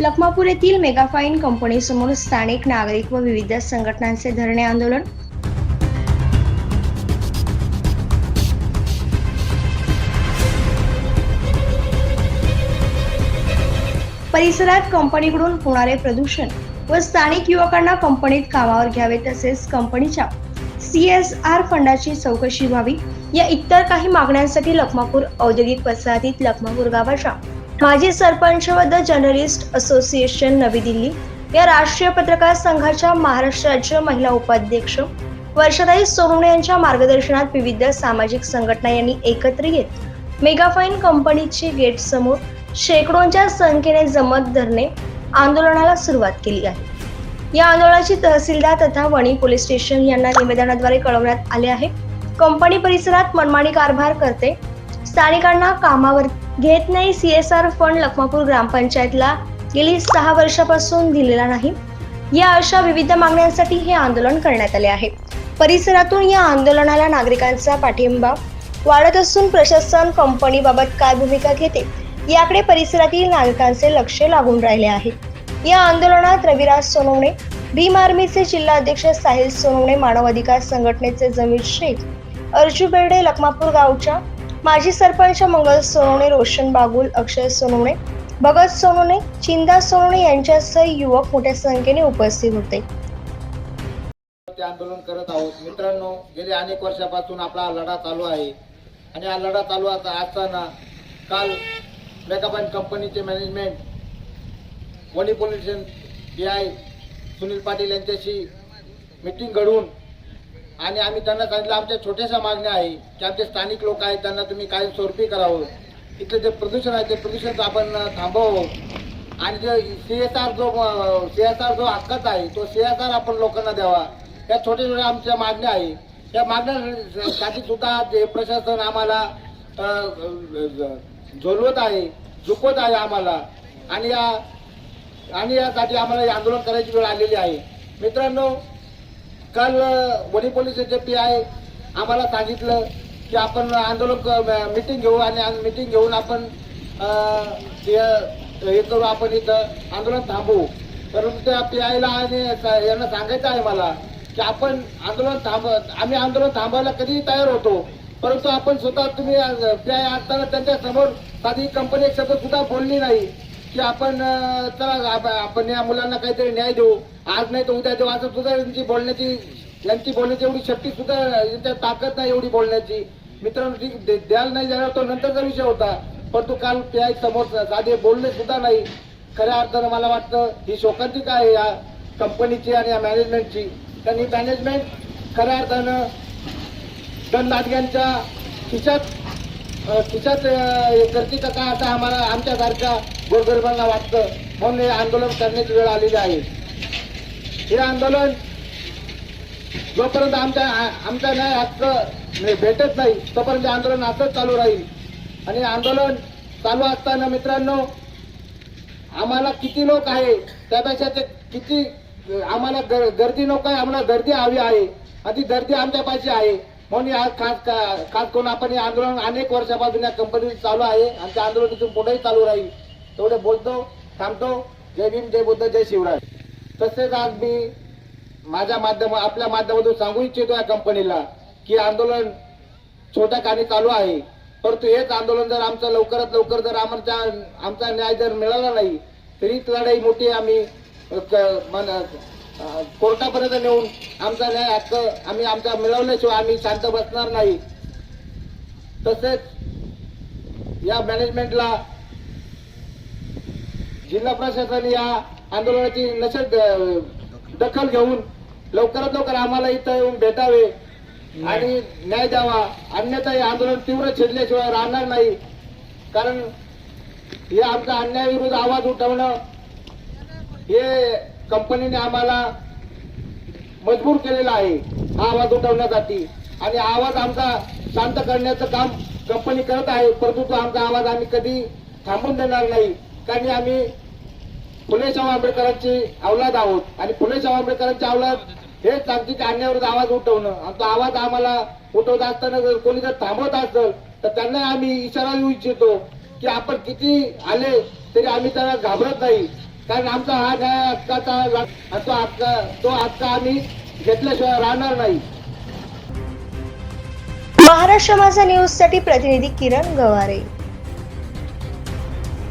लखमापूर येथील मेगाफाईन कंपनीसमोर स्थानिक नागरिक व विविध संघटनांचे धरणे आंदोलन. परिसरात कंपनीकडून होणारे प्रदूषण व स्थानिक युवकांना कंपनीत कामावर घ्यावे तसेच कंपनीच्या सी एस आर फंडाची चौकशी व्हावी. या इतर काही मागण्यांसाठी लखमापूर औद्योगिक वसाहतीत लखमापूर गावाच्या माजी सरपंच व द जर्नलिस्ट असोसिएशन नवी दिल्ली या राष्ट्रीय पत्रकार संघाच्या महाराष्ट्र राज्य महिला उपाध्यक्ष वर्षाताई सोमणे यांच्या मार्गदर्शनात विविध सामाजिक संघटना यांनी एकत्र येत मेगाफाईन कंपनीची गेट समोर शेकडोंच्या संख्येने जमत धरणे आंदोलनाला सुरुवात केली आहे. या आंदोलनाची तहसीलदार तथा वणी पोलीस स्टेशन यांना निवेदनाद्वारे कळवण्यात आले आहे. कंपनी परिसरात मनमानी कारभार करते. स्थानिकांना कामावर घेत नाही सीएसआर फंड लखमापूर ग्रामपंचायतला गेली सहा वर्षापासून दिलेला नाही. या अशा विविध मागण्यांसाठी हे आंदोलन करण्यात आले आहे. परिसरातून या आंदोलनाला नागरिकांचा पाठिंबा वाढत असून प्रशासन कंपनीबाबत काय भूमिका घेते याकडे परिसरातील नागरिकांचे लक्ष लागून राहिले आहे. या आंदोलनात रविराज सोनवणे भीम आर्मीचे जिल्हा अध्यक्ष साहिल सोनवणे मानवाधिकार संघटनेचे जमीर शेख अर्जू बेर्डे लखमापूर गावच्या माजी सरपंच मंगल सोनवणे रोशन बागुल अक्षय सोनवणे भगत सोनवणे चिंदा सोनवणे यांच्यासह युवक मोठ्या संख्येने उपस्थित होते. ते आंदोलन करत आहोत. मित्रांनो गेले अनेक वर्षापासून आपला लढा चालू आहे. आणि हा लढा चालू आता असताना काल मेगाबाईन कंपनीचे मॅनेजमेंट वणी पोलीस डी आय सुनील पाटील यांच्याशी मीटिंग घडवून आणि आम्ही त्यांना सांगितलं आमच्या छोट्याशा मागण्या आहे की आमचे स्थानिक लोक आहेत त्यांना तुम्ही कायमस्वरूपी करावं. इथलं जे प्रदूषण आहे ते प्रदूषण आपण थांबवावं आणि जे सी एस आर जो सी एस आर जो हक्काचा आहे तो सी एस आर आपण लोकांना द्यावा. या छोट्या छोट्या आमच्या मागण्या आहे. त्या मागण्यासाठी सुद्धा जे प्रशासन आम्हाला झोलवत आहे झुकवत आहे आम्हाला. आणि या आणि यासाठी आम्हाला आंदोलन करायची वेळ आलेली आहे. मित्रांनो काल वडी वणी पोलीस पी आय आम्हाला सांगितलं की आपण आंदोलन मिटिंग घेऊ आणि मिटिंग घेऊन आपण हे करू आपण इथं आंदोलन थांबवू. परंतु त्या पी आयला आणि यांना सांगायचं आहे मला की आपण आंदोलन थांब आम्ही आंदोलन थांबायला कधीही तयार होतो. परंतु आपण स्वतः तुम्ही पी आय असताना त्यांच्यासमोर साधी कंपनी एक शब्द सुद्धा बोलली नाही. की आपण चला आपण या मुलांना काहीतरी न्याय देऊ. आज नाही तर उद्या देऊ. असं सुद्धा यांची बोलण्याची यांची बोलण्याची एवढी शक्ती सुद्धा यांच्या ताकद नाही एवढी बोलण्याची. मित्रांनो ठीक द्यायला नाही जाणार तो नंतरचा विषय होता. परंतु काल पी समोर साधे बोलणे सुद्धा नाही. खऱ्या अर्थानं मला वाटतं ही शोकांतिका आहे या कंपनीची आणि या मॅनेजमेंटची. त्यांनी मॅनेजमेंट खऱ्या अर्थानं दंडाधिकाऱ्यांच्या खिशात तिच्याच गर्दीचं का काय आता आम्हाला आमच्यासारख्या गोरगरिबांना वाटतं. म्हणून हे आंदोलन करण्याची वेळ आलेली आहे. हे आंदोलन जोपर्यंत आमच्या आमच्या न्याय हक्क भेटत नाही तोपर्यंत आंदोलन असंच चालू राहील. आणि आंदोलन चालू असताना मित्रांनो आम्हाला किती लोक आहे त्यापेक्षा ते किती आम्हाला गर- गर्दी नको आहे आम्हाला गर्दी हवी आहे. आणि ती गर्दी आमच्या पाशी आहे. म्हणून या खास का- खास करून आपण हे आंदोलन अनेक वर्षापासून या कंपनी चालू आहे आणि त्या आंदोलन तिथून पुढेही चालू राहील. तेवढे बोलतो थांबतो. जय भीम जय बुद्ध जय शिवराय. तसेच आज मी माझ्या माध्यम आपल्या माध्यमातून सांगू इच्छितो या कंपनीला की आंदोलन छोट्या कानी चालू आहे. परंतु हेच आंदोलन जर आमचं लवकरात लवकर जर आमच्या आमचा न्याय जर मिळाला नाही तरी लढाई मोठी आम्ही क- कोर्टापर्यंत नेऊन आमचा न्याय हक्क आम्ही आमचा मिळवल्याशिवाय आम्ही शांत बसणार नाही. तसेच या मॅनेजमेंटला जिल्हा प्रशासन या आंदोलनाची नशेत दखल घेऊन लवकरात लवकर आम्हाला इथं येऊन भेटावे आणि न्याय द्यावा. अन्यथा हे आंदोलन तीव्र छेदल्याशिवाय राहणार नाही. कारण हे आमचा अन्यायाविरुद्ध आवाज उठवणं हे कंपनीने आम्हाला मजबूर केलेला आहे. हा आवाज उठवण्यासाठी. आणि आवाज आमचा शांत करण्याचं काम कंपनी करत आहे. परंतु तो आमचा आवाज आम्ही कधी थांबून देणार नाही. कारण आम्ही फुले शाहू आंबेडकरांची अवलाद आहोत. आणि फुले शाहू आंबेडकरांची अवलाद हेच सांगते की आणण्यावर आवाज उठवणं. आणि तो आवाज आम्हाला उठवत असताना जर कोणी जर थांबवत असेल तर त्यांना आम्ही इशारा देऊ इच्छितो की आपण किती आले तरी आम्ही त्यांना घाबरत नाही. कारण आमचा हा न्याय हक्काचा तो हक्क तो हक्क आम्ही घेतल्याशिवाय राहणार नाही. महाराष्ट्र माझा न्यूजसाठी प्रतिनिधी किरण गवारे.